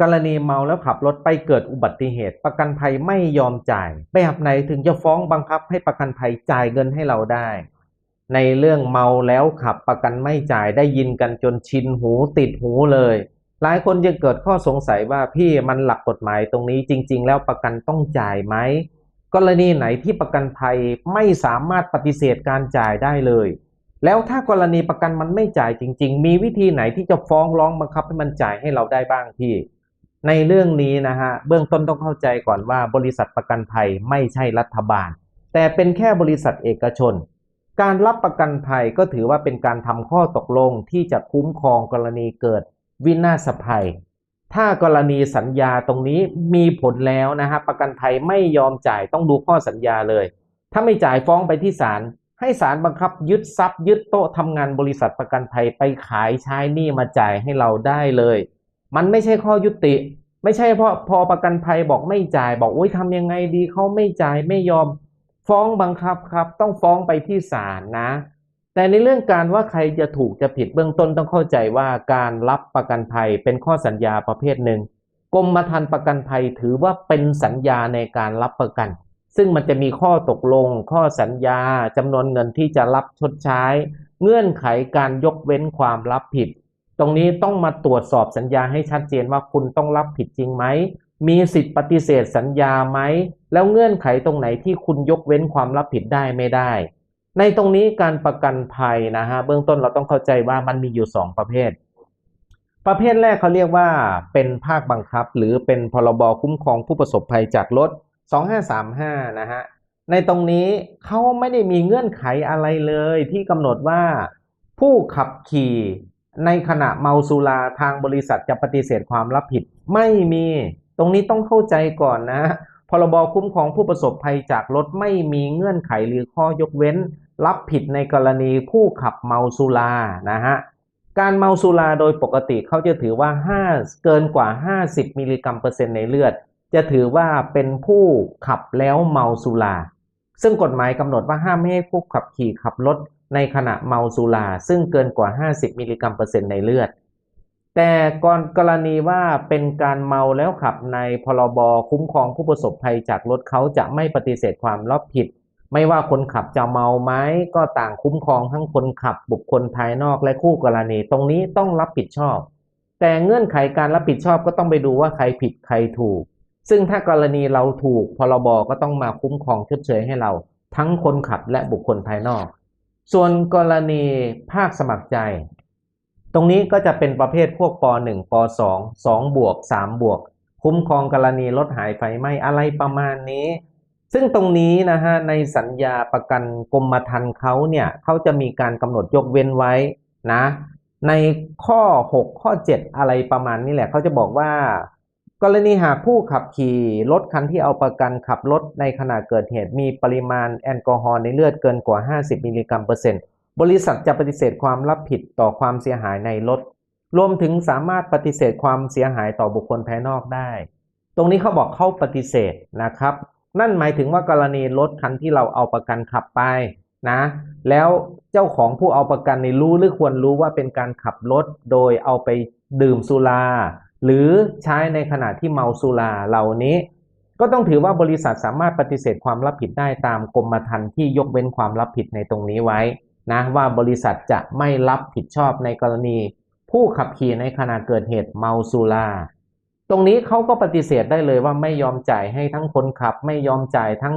กรณีเมาแล้วขับรถไปเกิดอุบัติเหตุ ประกันภัยไม่ยอมจ่าย แบบไหนถึงจะฟ้องบังคับให้ประกันภัยจ่ายเงินให้เราได้ ในเรื่องเมาแล้วขับประกันไม่จ่ายได้ยินกันจนชินหูติดหูเลย หลายคนยังเกิดข้อสงสัยว่าพี่มันหลักกฎหมายตรงนี้จริง ๆ แล้วประกันต้องจ่ายไหมกรณีไหนที่ประกันภัยไม่สามารถปฏิเสธการจ่ายได้เลย แล้วถ้ากรณีประกันมันไม่จ่ายจริง ๆ มีวิธีไหนที่จะฟ้องร้องบังคับให้มันจ่ายให้เราได้บ้างพี่ ในเรื่องนี้นะฮะเบื้องต้นต้องเข้าใจก่อนว่าบริษัทประกันภัยไม่ใช่รัฐบาล แต่เป็นแค่บริษัทเอกชน การรับประกันภัยก็ถือว่าเป็นการทำข้อตกลงที่จะคุ้มครองกรณีเกิดวินาศภัย ถ้ากรณีสัญญาตรงนี้มีผลแล้วนะฮะประกันภัยไม่ยอมจ่ายต้องดูข้อสัญญาเลย ถ้าไม่จ่ายฟ้องไปที่ศาลให้ศาลบังคับยึดทรัพย์ยึดโต๊ะทำงานบริษัทประกันภัยไปขายใช้หนี้มาจ่ายให้เราได้เลย มันไม่ใช่ข้อยุติ ไม่ใช่เพราะพอประกันภัยบอกไม่จ่าย บอกโอ้ยทำยังไงดีเขาไม่จ่ายไม่ยอม ฟ้องบังคับครับ ต้องฟ้องไปที่ศาลนะ แต่ในเรื่องการว่าใครจะถูกจะผิดเบื้องต้นต้องเข้าใจว่าการรับประกันภัยเป็นข้อสัญญาประเภทหนึ่งกรมธรรม์ประกันภัยถือว่าเป็นสัญญาในการรับประกัน ซึ่งมันจะมีข้อตกลง ข้อสัญญาจำนวนเงินที่จะรับชดใช้ เงื่อนไขการยกเว้นความรับผิด ตรงนี้ต้องมาตรวจสอบสัญญาให้ชัดเจนว่าคุณต้องรับผิดจริงไหม มีสิทธิปฏิเสธสัญญาไหม แล้วเงื่อนไขตรงไหนที่คุณยกเว้นความรับผิดได้ไม่ได้ ในตรงนี้การประกันภัยนะฮะเบื้องต้นเราต้องเข้าใจว่ามันมีอยู่ 2 ประเภท ประเภทแรกเขาเรียกว่าเป็นภาคบังคับ หรือเป็นพรบคุ้มครองผู้ประสบภัยจากรถ 2535 นะฮะในตรงนี้เขาไม่ได้มีเงื่อนไขอะไรเลยที่กำหนดว่าผู้ขับขี่ ในขณะเมาสุราทางบริษัทจะปฏิเสธความรับผิดไม่มี ตรงนี้ต้องเข้าใจก่อนนะพรบคุ้มครองผู้ประสบภัยจากรถไม่มีเงื่อนไขหรือข้อยกเว้น รับผิดในกรณีผู้ขับเมาสุรานะฮะการเมาสุราโดยปกติเขาจะถือว่า 5 เกินกว่า 50 มิลลิกรัมเปอร์เซ็นต์ในเลือด จะถือว่าเป็นผู้ขับแล้วเมาสุรา ซึ่งกฎหมายกำหนดว่าห้ามไม่ให้ผู้ขับขี่ขับรถ ในขณะเมาสุราซึ่งเกินกว่า 50 มิลลิกรัมเปอร์เซ็นต์ในเลือด แต่ก่อนกรณีว่าเป็นการเมาแล้วขับในพรบคุ้มครองผู้ประสบภัยจากรถเขาจะไม่ปฏิเสธความรับผิด ไม่ว่าคนขับจะเมาไหมก็ต่างคุ้มครองทั้งคนขับบุคคลภายนอกและคู่กรณี ตรงนี้ต้องรับผิดชอบ แต่เงื่อนไขการรับผิดชอบก็ต้องไปดูว่าใครผิดใครถูก ซึ่งถ้ากรณีเราถูกพรบก็ต้องมาคุ้มครองชดเชยให้เรา ทั้งคนขับและบุคคลภายนอก ส่วนกรณีภาคสมัครใจ ตรงนี้ก็จะเป็นประเภทพวกป .1 ป .2 2บวก3บวก คุ้มครองกรณีรถหายไฟไหม้อะไรประมาณนี้ ซึ่งตรงนี้นะฮะในสัญญาประกันกรมธรรม์เขาเนี่ยเขาจะมีการกำหนดยกเว้นไว้นะ ในข้อ 6 ข้อ 7 อะไรประมาณนี้แหละเขาจะบอกว่า กรณีหากผู้ขับขี่รถคันที่เอาประกันขับรถในขณะเกิดเหตุมีปริมาณแอลกอฮอล์ในเลือดเกินกว่า 50 มิลลิกรัมเปอร์เซ็นต์บริษัทจะปฏิเสธความรับผิดต่อความเสียหายในรถ รวมถึงสามารถปฏิเสธความเสียหายต่อบุคคลภายนอกได้ ตรงนี้เขาบอกเขาปฏิเสธนะครับ นั่นหมายถึงว่ากรณีรถคันที่เราเอาประกันขับไปนะ แล้วเจ้าของผู้เอาประกันในรู้หรือควรรู้ว่าเป็นการขับรถโดยเอาไปดื่มสุรา หรือใช้ในขณะที่เมาสุราเหล่านี้ ก็ต้องถือว่าบริษัทสามารถปฏิเสธความรับผิดได้ตามกรมธรรม์ที่ยกเว้นความรับผิดในตรงนี้ไว้นะว่าบริษัทจะไม่รับผิดชอบในกรณี ผู้ขับขี่ในขณะเกิดเหตุเมาสุราตรงนี้เขาก็ปฏิเสธได้เลยว่าไม่ยอมจ่ายให้ทั้งคนขับ ไม่ยอมจ่ายทั้ง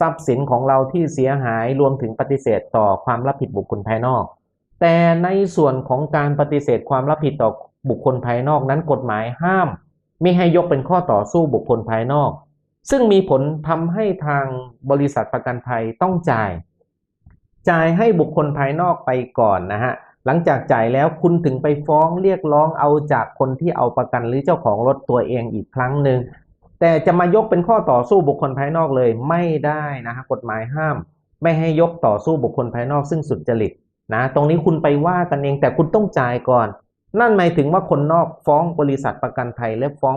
ทรัพย์สินของเราที่เสียหายรวมถึงปฏิเสธต่อความรับผิดบุคคลภายนอก แต่ในส่วนของการปฏิเสธความรับผิดต่อ บุคคลภายนอกนั้นกฎหมายห้าม ไม่ให้ยกเป็นข้อต่อสู้บุคคลภายนอก ซึ่งมีผลทำให้ทางบริษัทประกันภัยต้องจ่าย จ่ายให้บุคคลภายนอกไปก่อนนะฮะหลังจากจ่ายแล้วคุณถึงไปฟ้องเรียกร้องเอาจากคนที่เอาประกันหรือเจ้าของรถตัวเองอีกครั้งหนึ่งแต่จะมายกเป็นข้อต่อสู้บุคคลภายนอกเลยไม่ได้นะฮะกฎหมายห้าม ไม่ให้ยกต่อสู้บุคคลภายนอกซึ่งสุดจริตนะตรงนี้คุณไปว่ากันเองแต่คุณต้องจ่ายก่อน นั่นหมายถึงว่าคนนอกฟ้องบริษัทประกันภัยและฟ้อง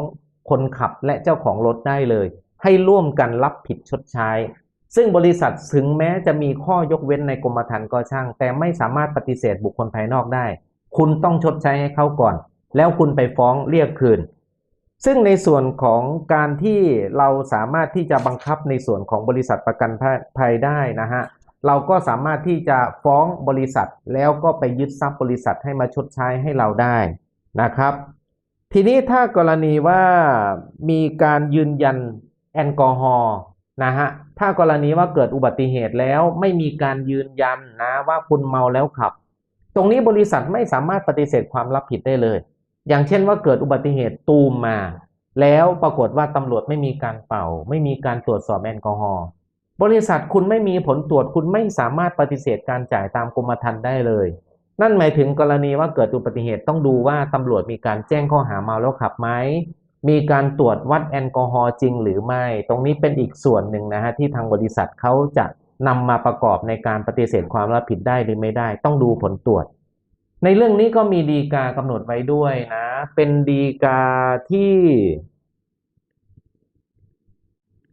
คนขับและเจ้าของรถได้เลย ให้ร่วมกันรับผิดชดใช้ ซึ่งบริษัทถึงแม้จะมีข้อยกเว้นในกรมธรรม์ก็ช่าง แต่ไม่สามารถปฏิเสธบุคคลภายนอกได้ คุณต้องชดใช้ให้เขาก่อน แล้วคุณไปฟ้องเรียกคืน ซึ่งในส่วนของการที่เราสามารถที่จะบังคับในส่วนของบริษัทประกันภัยได้นะฮะ เราก็สามารถที่จะฟ้องบริษัทแล้วก็ไปยึดทรัพย์บริษัทให้มาชดใช้ให้เราได้นะครับ ทีนี้ถ้ากรณีว่ามีการยืนยันแอลกอฮอล์นะฮะถ้ากรณีว่าเกิดอุบัติเหตุแล้วไม่มีการยืนยันนะว่าคุณเมาแล้วขับ ตรงนี้บริษัทไม่สามารถปฏิเสธความรับผิดได้เลย อย่างเช่นว่าเกิดอุบัติเหตุตูมมา แล้วปรากฏว่าตำรวจไม่มีการเป่า ไม่มีการตรวจสอบแอลกอฮอล์ บริษัทคุณไม่มีผลตรวจคุณไม่สามารถปฏิเสธการจ่ายตามกรมธรรม์ได้เลย นั่นหมายถึงกรณีว่าเกิดอุบัติเหตุต้องดูว่าตำรวจมีการแจ้งข้อหาเมาแล้วขับไหมมีการตรวจวัดแอลกอฮอล์จริงหรือไม่ ตรงนี้เป็นอีกส่วนหนึ่งนะฮะที่ทางบริษัทเขาจะนำมาประกอบในการปฏิเสธความรับผิดได้หรือไม่ได้ ต้องดูผลตรวจ ในเรื่องนี้ก็มีดีกากำหนดไว้ด้วยนะ เป็นดีกาที่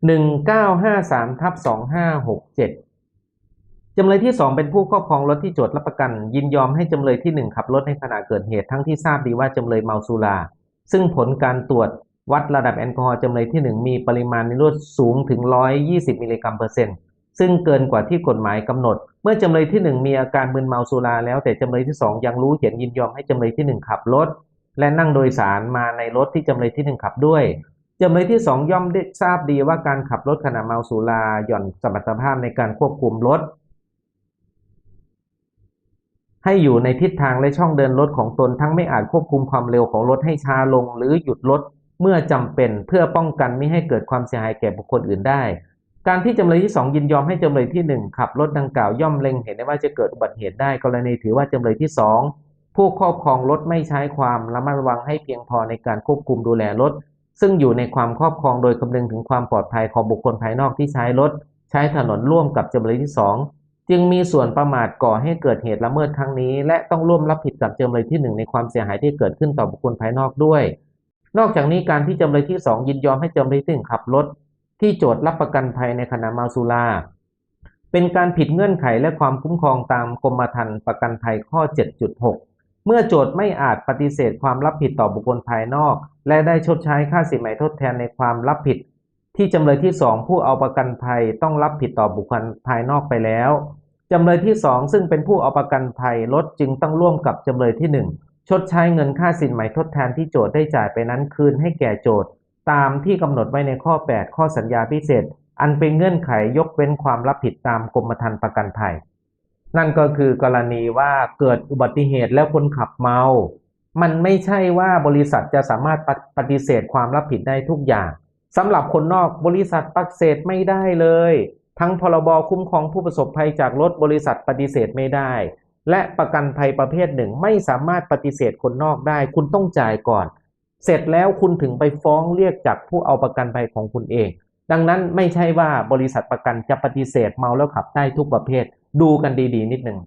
หนึ่งเก้าห้าสามทับสองห้าหกเจ็ดจำเลยที่สองเป็นผู้ครอบครองรถที่โจทย์รับประกัน ยินยอมให้จำเลยที่หนึ่งขับรถในขณะเกิดเหตุทั้งที่ทราบดีว่าจำเลยเมาสุรา ซึ่งผลการตรวจวัดระดับแอลกอฮอล์จำเลยที่หนึ่งมีปริมาณในเลือดสูงถึง 120 มิลลิกรัมเปอร์เซ็นต์ซึ่งเกินกว่าที่กฎหมายกำหนด เมื่อจำเลยที่หนึ่งมีอาการมึนเมาสุราแล้วแต่จำเลยที่สองยังรู้เห็นยินยอมให้จำเลยที่หนึ่งขับรถ และนั่งโดยสารมาในรถที่จำเลยที่หนึ่งขับด้วย จำเลยที่สองย่อมได้ทราบดีว่าการขับรถขณะเมาสุราหย่อนสมรรถภาพในการควบคุมรถ ให้อยู่ในทิศทางและช่องเดินรถของตนทั้งไม่อาจควบคุมความเร็วของรถให้ช้าลง หรือหยุดรถเมื่อจำเป็นเพื่อป้องกันไม่ให้เกิดความเสียหายแก่บุคคลอื่นได้ การที่จำเลยที่สองยินยอมให้จำเลยที่หนึ่งขับรถดังกล่าวย่อมเล็งเห็นได้ว่าจะเกิดอุบัติเหตุได้กรณีถือว่าจำเลยที่สองผู้ครอบครองรถไม่ใช้ความระมัดระวังให้เพียงพอในการควบคุมดูแลรถ ซึ่งอยู่ในความครอบครองโดยคำนึงถึงความปลอดภัยของบุคคลภายนอกที่ใช้รถ ใช้ถนนร่วมกับจำเลยที่สองจึงมีส่วนประมาทก่อให้เกิดเหตุละเมิดครั้งนี้ และต้องร่วมรับผิดกับจำเลยที่หนึ่งในความเสียหายที่เกิดขึ้นต่อบุคคลภายนอกด้วย นอกจากนี้การที่จำเลยที่สองยินยอมให้จำเลยที่หนึ่งขับรถ ที่โจทย์รับประกันภัยในขณะเมาสุราเป็นการผิดเงื่อนไขและความคุ้มครองตามกรมธรรม์ประกันภัยข้อ 7.6 เมื่อโจทย์ไม่อาจปฏิเสธความรับผิดต่อบุคคลภายนอก และได้ชดใช้ค่าสินไหมทดแทนในความรับผิด ที่จำเลยที่สองผู้เอาประกันภัยต้องรับผิดต่อบุคคลภายนอกไปแล้วจำเลยที่สองซึ่งเป็นผู้เอาประกันภัยรถจึงต้องร่วมกับจำเลยที่หนึ่งชดใช้เงินค่าสินไหมทดแทนที่โจทย์ได้จ่ายไปนั้นคืนให้แก่โจทย์ ตามที่กำหนดไว้ในข้อ 8 ข้อสัญญาพิเศษ อันเป็นเงื่อนไขยกเว้นความรับผิดตามกรมธรรม์ประกันภัย นั่นก็คือกรณีว่าเกิดอุบัติเหตุแล้วคนขับเมา มันไม่ใช่ว่าบริษัทจะสามารถปฏิเสธความรับผิดได้ทุกอย่างสำหรับคนนอกบริษัทปฏิเสธไม่ได้เลย ทั้งพรบคุ้มครองผู้ประสบภัยจากรถบริษัทปฏิเสธไม่ได้ และประกันภัยประเภทหนึ่งไม่สามารถปฏิเสธคนนอกได้ คุณต้องจ่ายก่อน เสร็จแล้วคุณถึงไปฟ้องเรียกจากผู้เอาประกันภัยของคุณเอง ดังนั้นไม่ใช่ว่าบริษัทประกันจะปฏิเสธเมาแล้วขับได้ทุกประเภท ดูกันดีๆ นิดหนึ่ง